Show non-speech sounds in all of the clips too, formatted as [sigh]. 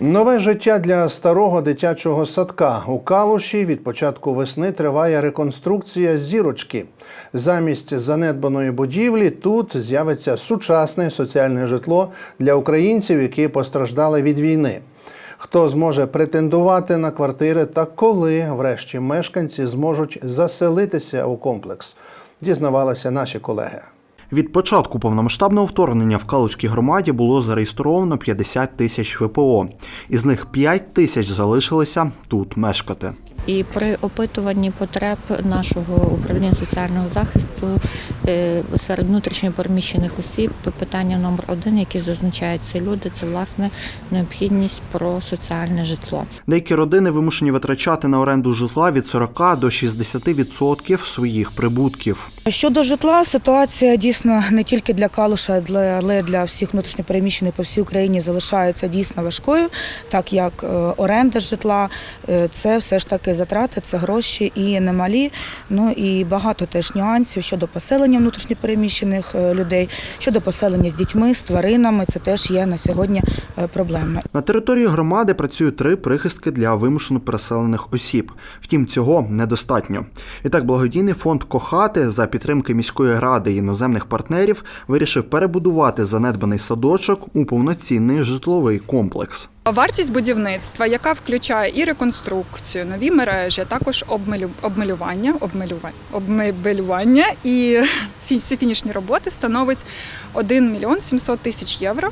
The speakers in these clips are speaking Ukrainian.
Нове життя для старого дитячого садка у Калуші від початку весни триває реконструкція зірочки. Замість занедбаної будівлі тут з'явиться сучасне соціальне житло для українців, які постраждали від війни. Хто зможе претендувати на квартири та коли, врешті, мешканці зможуть заселитися у комплекс, дізнавалися наші колеги. Від початку повномасштабного вторгнення в Калузькій громаді було зареєстровано 50 тисяч ВПО. Із них 5 тисяч залишилися тут мешкати. І при опитуванні потреб нашого управління соціального захисту е, серед внутрішньо переміщених осіб питання номер один, яке зазначають ці люди, це власне необхідність про соціальне житло. Деякі родини вимушені витрачати на оренду житла від 40 до 60% своїх прибутків. Щодо житла, ситуація дійсно не тільки для Калуша, але для всіх внутрішньопереміщених по всій Україні залишається дійсно важкою, так як е, оренда житла е, це все ж таки затрати, це гроші і немалі. Ну і багато теж нюансів щодо поселення внутрішньопереміщених е, людей, щодо поселення з дітьми, з тваринами. Це теж є на сьогодні проблемно. На території громади працюють три прихистки для вимушено переселених осіб. Втім, цього недостатньо. І так, благодійний фонд Кохати за підтримки міської ради і іноземних партнерів вирішив перебудувати занедбаний садочок у повноцінний житловий комплекс. Вартість будівництва, яка включає і реконструкцію, нові мережі, а також обмелювання, обмебелювання і [laughs] всі фінішні роботи становить 1 мільйон 700 тисяч євро.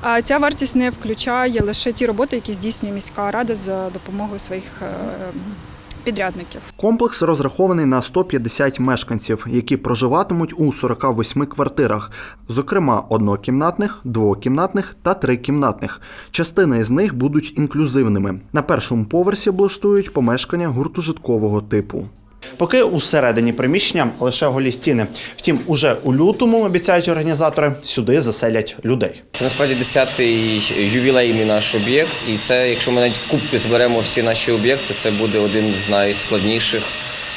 А ця вартість не включає лише ті роботи, які здійснює міська рада за допомогою своїх е, підрядників. Комплекс розрахований на 150 мешканців, які проживатимуть у 48 квартирах, зокрема однокімнатних, двокімнатних та трикімнатних. Частина із них будуть інклюзивними. На першому поверсі облаштують помешкання гуртожиткового типу. Поки усередині приміщення лише голі стіни. Втім, уже у лютому обіцяють організатори сюди заселять людей. Це насправді 10-й ювілейний наш об'єкт, і це, якщо ми навіть вкупі зберемо всі наші об'єкти, це буде один з найскладніших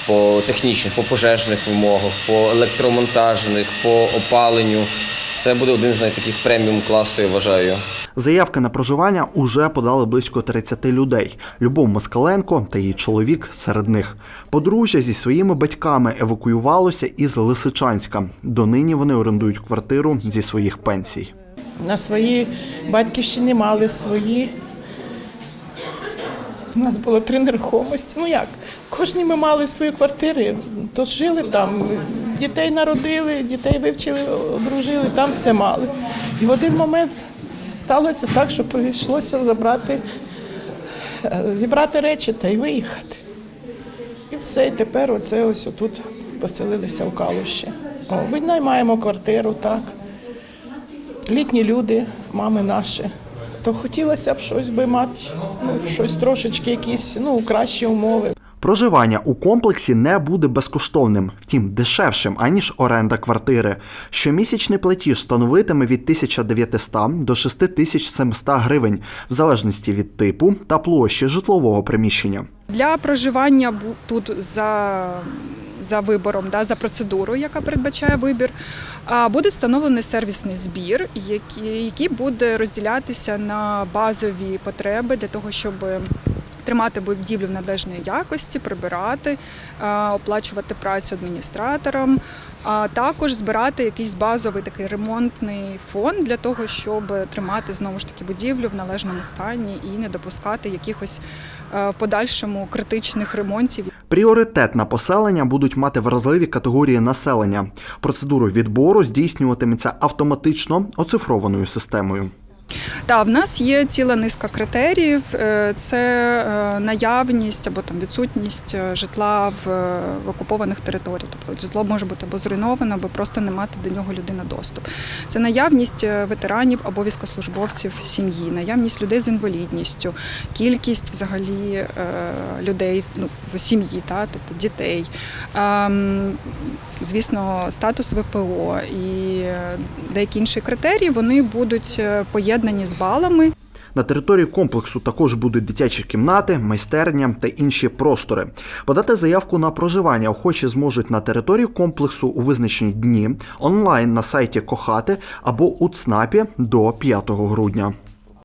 по технічних, по пожежних вимогах, по електромонтажних, по опаленню. Це буде один з найтаких преміум класу, я вважаю. Заявки на проживання уже подали близько 30 людей. Любов Москаленко та її чоловік серед них. Подружжя зі своїми батьками евакуювалося із Лисичанська. Донині вони орендують квартиру зі своїх пенсій. На своїй батьківщині мали свої. У нас було три нерухомості. Ну як? Кожні ми мали свої квартири, то жили там, дітей народили, дітей вивчили, одружили, там все мали. І в один момент сталося так, що прийшлося забрати, е, зібрати речі та й виїхати. І все, і тепер оце ось отут поселилися в Калуші. О, винаймаємо квартиру, так літні люди, мами наші. То хотілося б щось би мати, ну, щось трошечки, якісь ну, кращі умови. Проживання у комплексі не буде безкоштовним, втім дешевшим, аніж оренда квартири. Щомісячний платіж становитиме від 1900 до 6700 гривень, в залежності від типу та площі житлового приміщення. Для проживання тут за, за вибором, да, за процедурою, яка передбачає вибір, буде встановлений сервісний збір, який буде розділятися на базові потреби для того, щоб тримати будівлю в належній якості, прибирати, оплачувати працю адміністраторам, а також збирати якийсь базовий такий ремонтний фонд для того, щоб тримати знову ж таки будівлю в належному стані і не допускати якихось е, в подальшому критичних ремонтів. Пріоритет на поселення будуть мати вразливі категорії населення. Процедуру відбору здійснюватиметься автоматично оцифрованою системою. Та в нас є ціла низка критеріїв: Е, це е, наявність або там відсутність е, житла в, в окупованих територіях. Тобто житло може бути або зруйновано, або просто не мати до нього людина доступ. Це наявність ветеранів або військовослужбовців сім'ї, наявність людей з інвалідністю, кількість взагалі людей ну, в сім'ї, та тобто дітей. Ем, Звісно, статус ВПО і деякі інші критерії вони будуть е, поєднані з балами. На території комплексу також будуть дитячі кімнати, майстерня та інші простори. Подати заявку на проживання охочі зможуть на території комплексу у визначені дні онлайн на сайті Кохати або у ЦНАПі до 5 грудня.